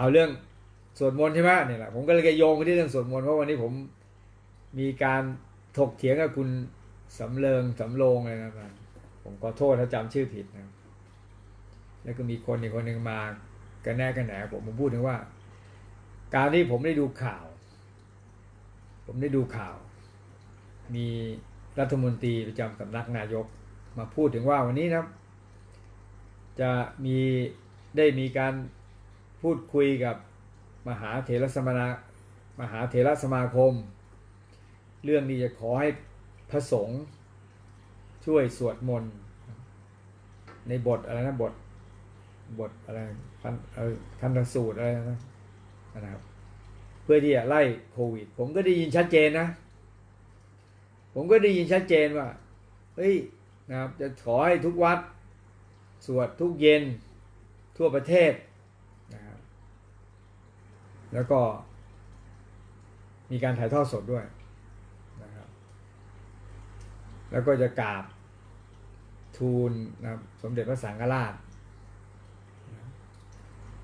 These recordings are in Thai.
เอาเรื่องสวดมนต์ใช่ไหมเนี่ยแหละผมก็เลยจะโยงไปที่เรื่องสวดมนต์เพราะวันนี้ผมมีการถกเถียงกับคุณสำเริงสำโรงเลยนะครับผมขอโทษถ้าจำชื่อผิดนะแล้วก็มีคนอีกคนหนึ่งมากันแน่กันแหนผมผมพูดถึงว่า การที่ผมได้ดูข่าว ผมได้ดูข่าว มีรัฐมนตรีประจำสำนักนายก มาพูดถึงว่าวันนี้นะครับจะมีได้มีการ พูดคุยกับมหาเถรสมณะมหาเถรสมาคม เรื่องนี้จะขอให้พระสงฆ์ช่วยสวดมนต์ในบทอะไรนะบทบทอะไรพันเออคันสูตรอะไรนะนะครับ เพื่อที่จะไล่โควิด ผมก็ได้ยินชัดเจนนะ ผมก็ได้ยินชัดเจนว่าเฮ้ยนะครับ จะขอให้ทุกวัด สวดทุกเย็นทั่วประเทศ แล้วก็มีการถ่ายทอดสดด้วยนะครับ แล้วก็จะกราบทูลนะครับสมเด็จพระสังฆราช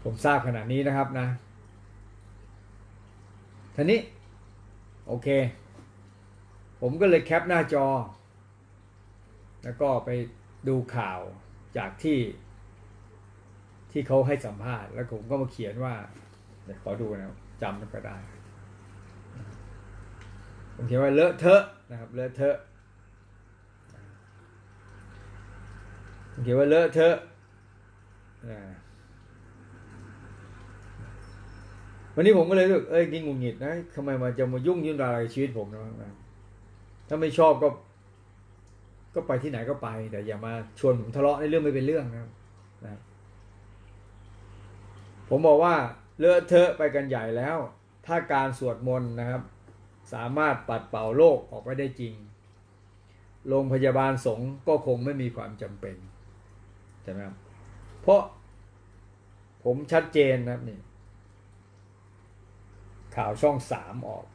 ผมทราบขนาดนี้นะครับนะทีนี้ โอเค ผมก็เลยแคปหน้าจอ แล้วก็ไปดูข่าวจากที่ที่เขาให้สัมภาษณ์ แล้วผมก็มาเขียนว่า เดี๋ยวขอดูนะครับจำมันก็ได้ผมเขียนว่าเลอะเทอะนะครับเลอะเทอะผมเขียนว่าเลอะเทอะวันนี้ผมก็เลยรู้เอ้ยกินหงุดหงิดนะทำไมมันจะมายุ่งยุ่งอะไรชีวิตผมนะถ้าไม่ชอบก็ ก็ไปที่ไหนก็ไป แต่อย่ามาชวนผมทะเลาะในเรื่องไม่เป็นเรื่องนะครับนะผมบอกว่า เลอะเทอะไปกันใหญ่แล้ว ถ้าการสวดมนต์นะครับ สามารถปัดเป่าโรคออกไปได้จริง โรงพยาบาลสงฆ์ก็คงไม่มีความจำเป็นใช่ไหมครับเพราะผมชัดเจนนะครับนี่ข่าวช่องสามออก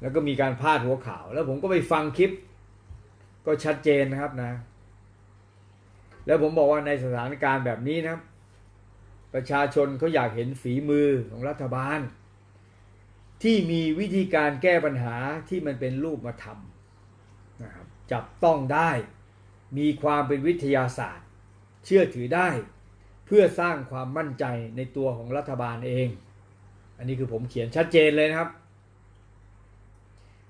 แล้วก็มีการพาดหัวข่าว แล้วผมก็ไปฟังคลิป ก็ชัดเจนนะครับนะ แล้วผมบอกว่าในสถานการณ์แบบนี้นะครับ ประชาชนเขาอยากเห็นฝีมือของรัฐบาล ที่มีวิธีการแก้ปัญหาที่มันเป็นรูปธรรมนะครับจับต้องได้มีความเป็นวิทยาศาสตร์ เชื่อถือได้ เพื่อสร้างความมั่นใจในตัวของรัฐบาลเอง อันนี้คือผมเขียนชัดเจนเลยนะครับ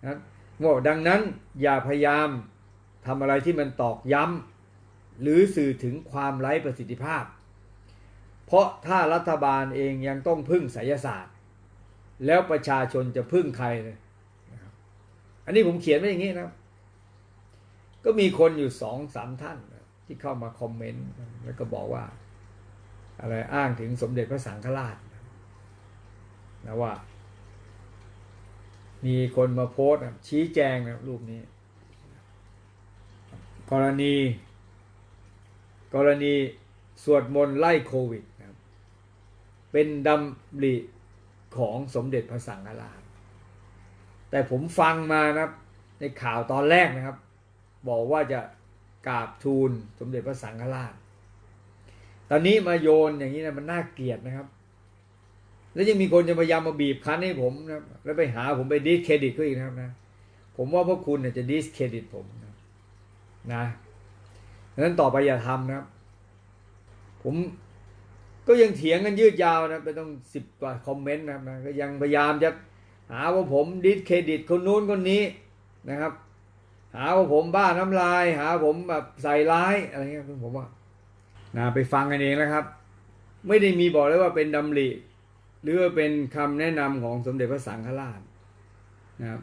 นะบอกดังนั้นอย่าพยายามทำอะไรที่มันตอกย้ำหรือสื่อถึงความไร้ประสิทธิภาพ เพราะถ้ารัฐบาลเองยังต้องพึ่งไสยศาสตร์ แล้วประชาชนจะพึ่งใครเลยนะครับอันนี้ผมเขียนไว้อย่างนี้นะ ก็มีคนอยู่สองสามท่านที่เข้ามาคอมเมนต์แล้วก็บอกว่า อะไรอ้างถึงสมเด็จพระสังฆราชนะว่า มีคนมาโพสต์ชี้แจงนะรูปนี้ กรณี กรณีสวดมนต์ไล่โควิด เป็นดำริของสมเด็จพระสังฆราช แต่ผมฟังมานะครับในข่าวตอนแรกนะครับ บอกว่าจะกราบทูลสมเด็จพระสังฆราช ตอนนี้มาโยนอย่างนี้นะมันน่าเกลียดนะครับ แล้วยังมีคนจะพยายามมาบีบคั้นให้ผมนะแล้วไปหาผมไปดิสเครดิตเขาอีกนะครับนะ ผมว่าพวกคุณเนี่ยจะดิสเครดิตผมนะนะนั้นต่อไปอย่าทำนะครับ ผม ก็ยังเถียงกันยืดยาวนะไปต้องสิบกว่าคอมเมนต์นะครับนะก็ยังพยายามจะหาว่าผมดิสเครดิตคนนู้นคนนี้นะครับ หาว่าผมบ้าน้ำลาย หาผมแบบใส่ร้ายอะไรเงี้ยผมว่านะไปฟังกันเองนะครับ ไม่ได้มีบอกเลยว่าเป็นดำริหรือว่าเป็นคำแนะนำของสมเด็จพระสังฆราชนะครับ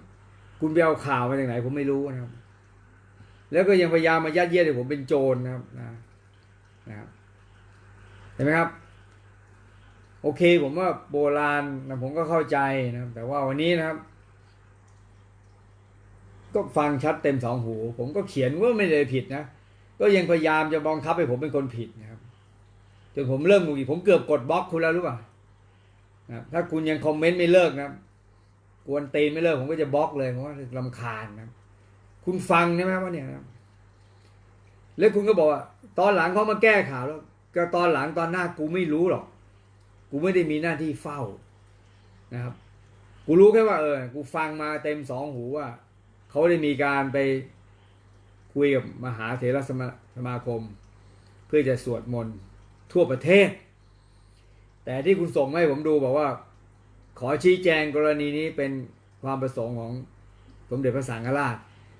คุณไปเอาข่าวมาจากไหนผมไม่รู้นะครับ แล้วก็ยังพยายามมายัดเยียดให้ผมเป็นโจรนะครับนะนะครับเห็นไหมครับ โอเค ผมว่าโบราณนะผมก็เข้าใจนะครับ แต่ว่าวันนี้นะครับ ก็ฟังชัดเต็มสองหู ผมก็เขียนว่าไม่ได้ผิดนะก็ยังพยายามจะบังคับให้ผมเป็นคนผิดนะครับจนผมเริ่มงุดหงิดผมเกือบกดบล็อกคุณแล้วรู้ป่ะนะถ้าคุณยังคอมเมนต์ไม่เลิกนะครับกวนตีนไม่เลิกผมก็จะบล็อกเลยเพราะว่าลำคาญนะคุณฟังใช่ไหมว่าเนี่ยนะแล้วคุณก็บอกว่าตอนหลังเขามาแก้ข่าวแล้ว ก็ตอนหลังตอนหน้ากูไม่รู้หรอก กูไม่ได้มีหน้าที่เฝ้านะครับ กูรู้แค่ว่าเออ กูฟังมาเต็มสองหูว่า เขาได้มีการไปคุยกับมหาเถรสมาสมาคม เพื่อจะสวดมนต์ทั่วประเทศ แต่ที่คุณส่งมให้ผมดูบอกว่า ขอชี้แจงกรณีนี้เป็นความประสงค์ของสมเด็จพระสังฆราช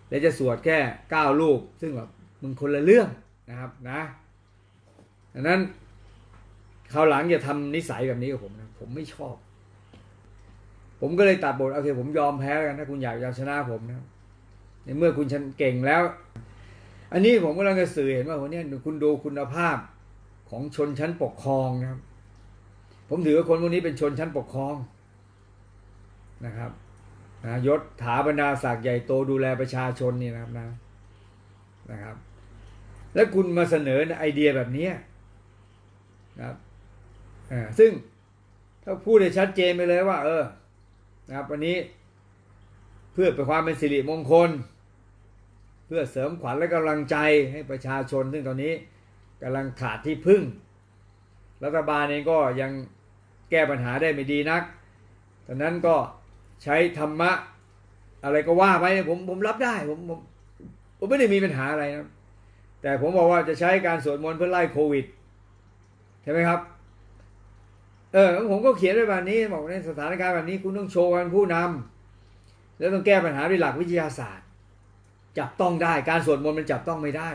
และจะสวดแค่เก้ารูป ซึ่งแบบมึงคนละเรื่องนะครับนะดังนั้น คราวหลังอย่าทำนิสัยแบบนี้กับผมนะผมไม่ชอบ ผมก็เลยตัดบทโอเค ผมยอมแพ้กันถ้าคุณอยากจะชนะผมนะในเมื่อคุณชันเก่งแล้ว อันนี้ผมกำลังจะสื่อเห็นว่าวันนี้คุณดูคุณภาพของชนชั้นปกครองนะครับ ผมถือว่าคนพวกนี้เป็นชนชั้นปกครองนะครับนะยศถาบรรดาศักดิ์ใหญ่โตดูแลประชาชนนี่นะครับนะนะครับ แล้วคุณมาเสนอไอเดียแบบนี้นะครับ อ่าซึ่งถ้าพูดให้ชัดเจนไปเลยว่า เออนะครับวันนี้เพื่อเป็นความเป็นสิริมงคล เพื่อเสริมขวัญและกำลังใจให้ประชาชน ซึ่งตอนนี้กำลังขาดที่พึ่ง รัฐบาลเองก็ยังแก้ปัญหาได้ไม่ดีนักดังนั้นก็ใช้ธรรมะอะไรก็ว่าไปผมผมรับได้ผมผมผมไม่ได้มีปัญหาอะไรนะแต่ผมบอกว่าจะใช้การสวดมนต์เพื่อไล่โควิด ใช่ไหมครับ เออผมก็เขียนไว้แบบนี้บอกในสถานการณ์แบบนี้คุณต้องโชว์กันผู้นำแล้วต้องแก้ปัญหาด้วยหลักวิทยาศาสตร์ จับต้องได้การสวดมนต์มันจับต้องไม่ได้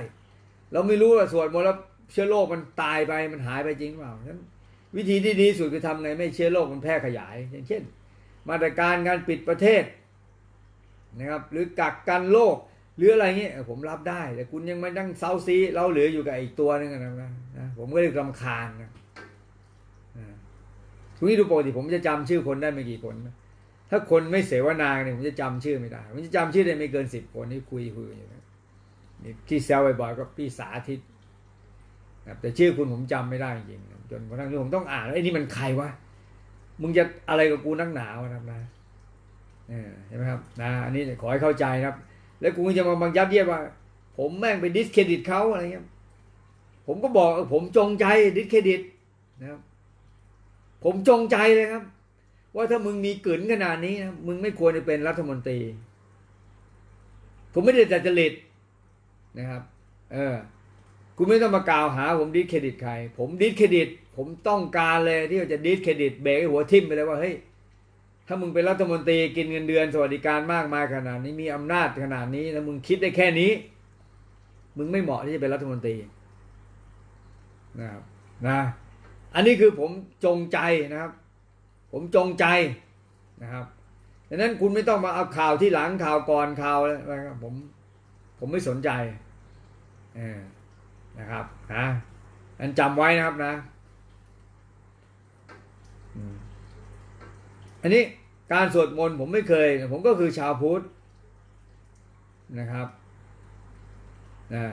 เราไม่รู้ว่าสวดมนต์แล้วเชื้อโรคมันตายไปมันหายไปจริงเปล่านั้นวิธีที่ดีสุดคือทำไงไม่เชื้อโรคมันแพร่ขยาย อย่างเช่น มาตรการการปิดประเทศนะครับหรือกักกันโรคหรืออะไรเงี้ยผมรับได้ แต่คุณยังมาตั้งเซาซีเราเหลืออยู่กับอีกตัวนึงนะนะผมก็เลยรำคาญนะ ทุกนี้ดูปกติผมจะจำชื่อคนได้ไม่กี่คน ถ้าคนไม่เสวนาเนี่ยผมจะจำชื่อไม่ได้ ผมจะจำชื่อได้ไม่เกินสิบคนที่คุยคุยอยู่นะนี่ที่แซวบ่อยๆก็พี่สาธิตนะแต่ชื่อคุณผมจำไม่ได้จริงๆจนกระทั่งผมต้องอ่านไอ้นี่มันใครวะมึงจะอะไรกับกูนักหนาวนะครับนะเออใช่ไหมครับนะอันนี้ขอให้เข้าใจนะครับ แล้วกูจะมาบังยัดเยียดว่า ผมแม่งไปดิสเครดิตเขาอะไรเงี้ยผมก็บอกผมจงใจดิสเครดิตนะครับ ผมจงใจเลยครับ ว่าถ้ามึงมีกลืนขนาดนี้นะมึงไม่ควรจะเป็นรัฐมนตรี ผมไม่ได้จัดจริตนะครับ เออคุณไม่ต้องมากล่าวหา ผมดิสเครดิตใคร ผมดิสเครดิต ผมต้องการเลยที่จะดิสเครดิตเบรกหัวทิ่มไปเลยว่าเฮ้ยถ้ามึงเป็นรัฐมนตรีกินเงินเดือนสวัสดิการมากมายขนาดนี้มีอำนาจขนาดนี้แล้วมึงคิดได้แค่นี้ มึงไม่เหมาะที่จะเป็นรัฐมนตรีนะครับนะ อันนี้คือผมจงใจนะครับ ผมจงใจนะครับดังนั้นคุณไม่ต้องมาเอาข่าวที่หลังข่าวก่อนข่าวอะไรผมผมไม่สนใจนะครับนะอันจำไว้นะครับนะอันนี้การสวดมนต์ผมไม่เคย ผมก็คือชาวพุทธนะครับนะ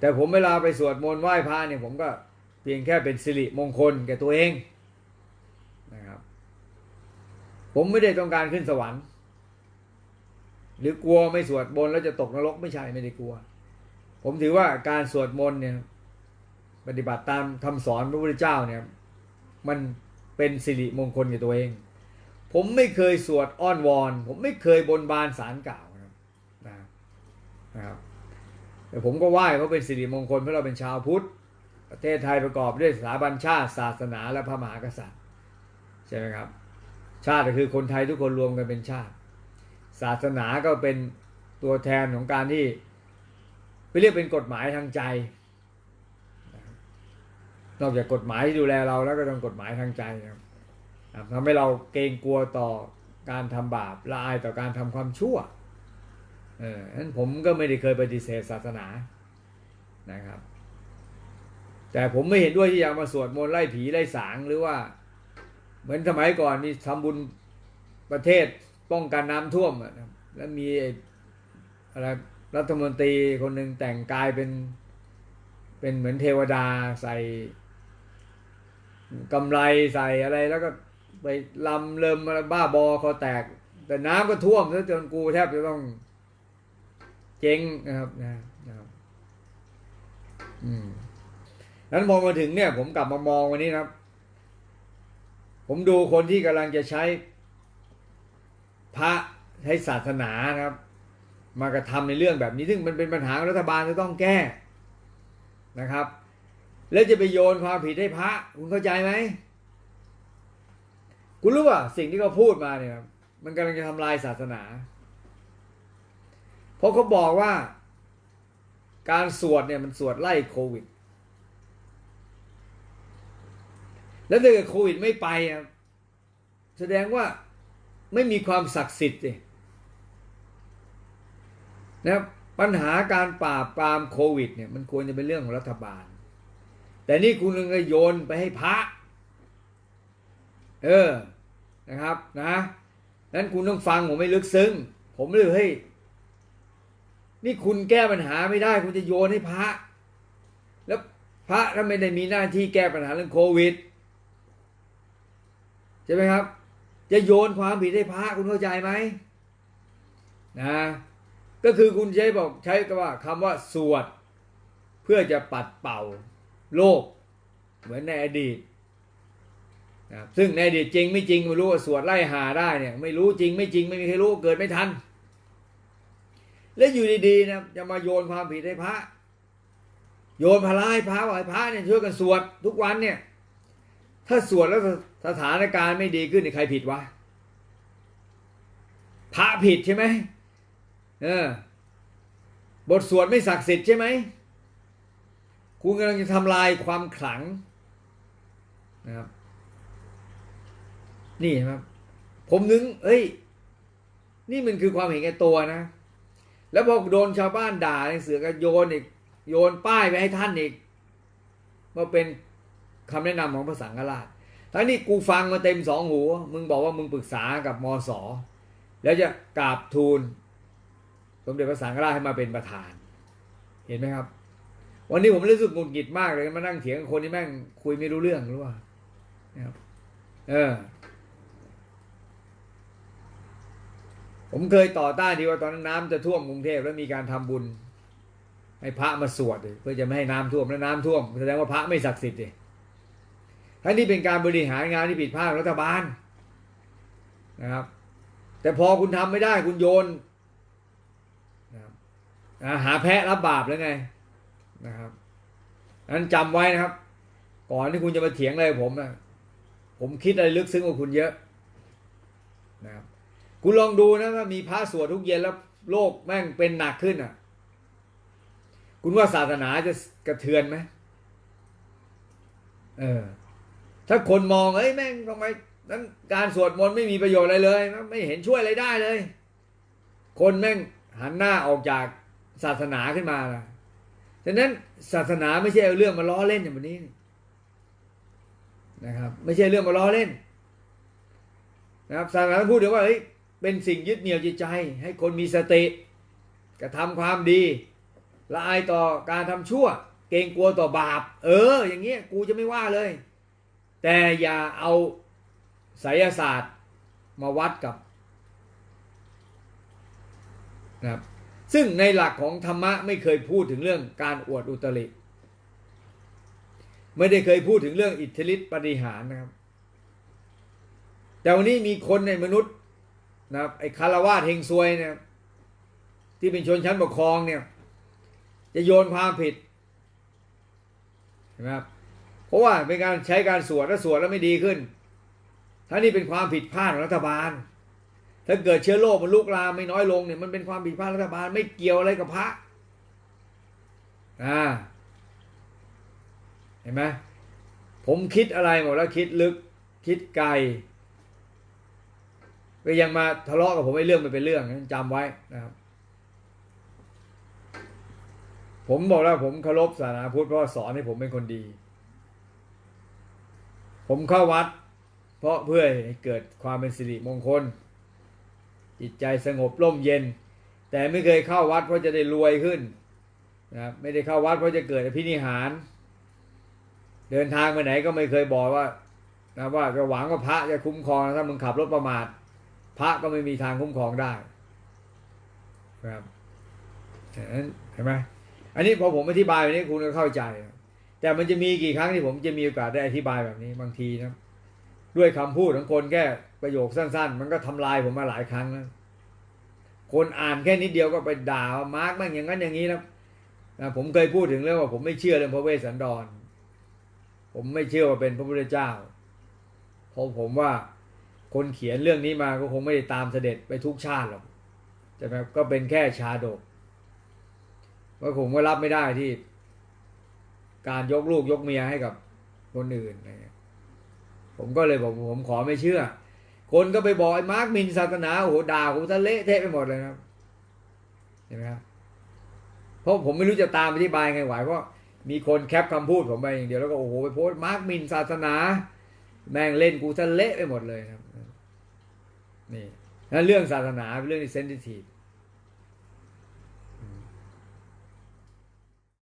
แต่ผมเวลาไปสวดมนต์ไหว้พระเนี่ยผมก็ เพียงแค่เป็นสิริมงคลแก่ตัวเองนะครับ ผมไม่ได้ต้องการขึ้นสวรรค์ หรือกลัวไม่สวดมนต์แล้วจะตกนรกไม่ใช่ไม่ได้กลัว ผมถือว่าการสวดมนต์เนี่ย ปฏิบัติตามคำสอนพระพุทธเจ้าเนี่ย มันเป็นสิริมงคลแก่ตัวเอง ผมไม่เคยสวดอ้อนวอน ผมไม่เคยบนบานสารกล่าวนะครับนะครับแต่ผมก็ไหว้เพราะเป็นสิริมงคลเพราะเราเป็นชาวพุทธ ประเทศไทยประกอบด้วยสถาบันชาติศาสนาและพระมหากษัตริย์ใช่ไหมครับ ชาติก็คือคนไทยทุกคนรวมกันเป็นชาติ ศาสนาก็เป็นตัวแทนของการที่ไปเรียกเป็นกฎหมายทางใจ นอกจากกฎหมายที่ดูแลเราแล้วก็ต้องกฎหมายทางใจครับนะครับทำให้เราเกรงกลัวต่อการทำบาปละอายต่อการทำความชั่วเออนั้นผมก็ไม่ได้เคยปฏิเสธศาสนานะครับ แต่ผมไม่เห็นด้วยที่จะมาสวดมนต์ไล่ผีไล่สางหรือว่า เหมือนสมัยก่อนมีทำบุญประเทศป้องกันน้ำท่วมอะนะแล้วมีอะไรรัฐมนตรีคนหนึ่งแต่งกายเป็น เป็นเหมือนเทวดาใส่กำไรใส่อะไรแล้วก็ไปลำเลิมอะไรบ้าบอคอแตก แต่น้ำก็ท่วมซะจนกูแทบจะต้องเจ๊งนะครับนะนะครับอืม นั้นมองมาถึงเนี่ย ผมกลับมามองวันนี้นะครับผมดูคนที่กำลังจะใช้พระใช้ศาสนานะครับ มากระทำในเรื่องแบบนี้ ซึ่งมันเป็นปัญหารัฐบาลที่ต้องแก้นะครับ แล้วจะไปโยนความผิดให้พระ คุณเข้าใจไหมคุณรู้ป่ะสิ่งที่เขาพูดมาเนี่ยมันกำลังจะทำลายศาสนา เพราะเขาบอกว่า การสวดเนี่ยมันสวดไล่โควิด แล้วถ้าเกิดโควิดไม่ไปอะแสดงว่าไม่มีความศักดิ์สิทธิ์สินะครับปัญหาการปราบปรามโควิด เนี่ยมันควรจะเป็นเรื่องของรัฐบาล แต่นี่คุณก็โยนไปให้พระ เออนะครับนะนั้นคุณต้องฟังผมไม่ลึกซึ้ง ผมเลยเฮ้ยนี่คุณแก้ปัญหาไม่ได้ คุณจะโยนให้พระ แล้วพระถ้าไม่ได้มีหน้าที่แก้ปัญหาเรื่องโควิด ช่ไหมครับ จะโยนความผิดให้พระคุณเข้าใจไหมนะก็คือคุณใช้บอกใช้คำว่าคำว่าสวด เพื่อจะปัดเป่าโลก เหมือนในอดีตนะครับซึ่งในอดีตจริงไม่จริงไม่รู้ว่าสวดไล่หาได้เนี่ยไม่รู้จริงไม่จริงไม่มีใครรู้เกิดไม่ทัน แล้วอยู่ดีๆนะจะมาโยนความผิดให้พระ โยนพลายพระว่าให้พระเนี่ยช่วยกันสวดทุกวันเนี่ย ถ้าสวดแล้วสถานการณ์ไม่ดีขึ้นใครผิดวะพระผิดใช่ไหมเออบทสวดไม่ศักดิ์สิทธิ์ใช่ไหมคุณกำลังจะทำลายความขลังนะครับ นี่ครับ ผมนึง เอ้ย นี่มันคือความเห็นแก่ตัวนะ แล้วพอโดนชาวบ้านด่าในเสือก็โยนอีก โยนป้ายไปให้ท่านอีกมาเป็น คำแนะนำของพระสังฆราชทั้งนี้กูฟังมาเต็มสองหู มึงบอกว่ามึงปรึกษากับมสแล้วจะกราบทูล สมเด็จพระสังฆราชให้มาเป็นประธาน เห็นไหมครับ วันนี้ผมรู้สึกหงุดหงิดมากเลยมานั่งเถียงคนที่แม่งคุยไม่รู้เรื่องรู้ว่านะครับ เออ ผมเคยต่อต้านที่ว่าตอนนั้นน้ำจะท่วมกรุงเทพแล้วมีการทำบุญ ให้พระมาสวดเพื่อจะไม่ให้น้ำท่วมแล้วน้ำท่วมแสดงว่าพระไม่ศักดิ์สิทธิ์ดิ ทั้งนี้เป็นการบริหารงานที่ผิดพลาดของรัฐบาลนะครับ แต่พอคุณทำไม่ได้คุณโยนนะหาแพะรับบาปแล้วไงนะครับนั้นจำไว้นะครับ ก่อนที่คุณจะมาเถียงอะไรผมนะผมคิดอะไรลึกซึ้งกว่าคุณเยอะนะครับคุณลองดูนะถ้ามีพระสวดทุกเย็นแล้วโลกแม่งเป็นหนักขึ้นอะ คุณว่าศาสนาจะกระเทือนไหมเออ ถ้าคนมองเอ้ยแม่งทำไมนั้นการสวดมนต์ไม่มีประโยชน์อะไรเลย ไม่เห็นช่วยอะไรได้เลย คนแม่งหันหน้าออกจากศาสนาขึ้นมาล่ะฉะนั้นศาสนาไม่ใช่เรื่องมาล้อเล่นอย่างวันนี้นะครับ ไม่ใช่เรื่องมาล้อเล่น นะครับศาสนาพูดถึงว่าเฮ้ยเป็นสิ่งยึดเหนี่ยวจิตใจ ให้คนมีสติกระทำความดีละอายต่อการทำชั่ว เกรงกลัวต่อบาป เออ อย่างเงี้ยกูจะไม่ว่าเลย แต่อย่าเอาไสยศาสตร์มาวัดกับนะครับซึ่งในหลักของธรรมะไม่เคยพูดถึงเรื่องการอวดอุตริ ไม่ได้เคยพูดถึงเรื่องอิทธิฤทธิปฏิหารนะครับ แต่วันนี้มีคนในมนุษย์นะครับไอ้คารวาสเฮงซวยเนี่ยที่เป็นชนชั้นปกครองเนี่ย จะโยนความผิดเห็นไหมครับ เพราะว่าเป็นการใช้การสวดแล้วสวดแล้วไม่ดีขึ้นถ้านี่เป็นความผิดพลาดของรัฐบาล ถ้าเกิดเชื้อโรคมันลุกลามไม่น้อยลงเนี่ยมันเป็นความผิดพลาดรัฐบาลไม่เกี่ยวอะไรกับพระอ่าเห็นไหมผมคิดอะไรหมดแล้วคิดลึกคิดไกลก็ยังมาทะเลาะกับผมไอ้เรื่องมันเป็นเรื่องจำไว้นะครับ ผมบอกแล้วผมเคารพศาสนาพุทธเพราะสอนให้ผมเป็นคนดี ผมเข้าวัด เพราะเพื่อให้เกิดความเป็นสิริมงคล จิตใจสงบร่มเย็น แต่ไม่เคยเข้าวัดเพราะจะได้รวยขึ้นนะครับไม่ได้เข้าวัดเพราะจะเกิดอภินิหาร เดินทางไปไหนก็ไม่เคยบอกว่านะว่าจะหวังว่าพระจะคุ้มครองถ้ามึงขับรถประมาท พระก็ไม่มีทางคุ้มครองได้ครับเห็นไหมอันนี้พอผมอธิบายแบบนี้คุณก็เข้าใจ แต่มันจะมีกี่ครั้งที่ผมจะมีโอกาสได้อธิบายแบบนี้บางทีนะด้วยคำพูดของคนแค่ประโยคสั้น ๆ มันก็ทำลายผมมาหลายครั้งแล้วคนอ่านแค่นิดเดียวก็ไปด่ามาร์กบ้างอย่างนั้นอย่างนี้นะนะผมเคยพูดถึงเรื่องว่าผมไม่เชื่อเรื่องพระเวสสันดร ผมไม่เชื่อว่าเป็นพระพุทธเจ้าเพราะผมว่าคนเขียนเรื่องนี้มาก็คงไม่ได้ตามเสด็จไปทุกชาติหรอกใช่ไหมก็เป็นแค่ชาดกว่าผมก็รับไม่ได้ที่ การยกลูกยกเมียให้กับคนอื่นอะไรเงี้ยผมก็เลยบอกผมขอไม่เชื่อ คนก็ไปบอกไอ้มาร์กมินศาสนาโอ้โหด่าผมทะเละเทะไปหมดเลยนะครับเห็นไหมครับเพราะผมไม่รู้จะตามอธิบายไงไหวเพราะมีคนแคปคำพูดผมไปอย่างเดียวแล้วก็โอ้โหไปโพสต์มาร์กมินศาสนา แม่งเล่นกูทะเละไปหมดเลยครับนี่นั่นเรื่องศาสนาเป็นเรื่องที่เซนซิทีฟ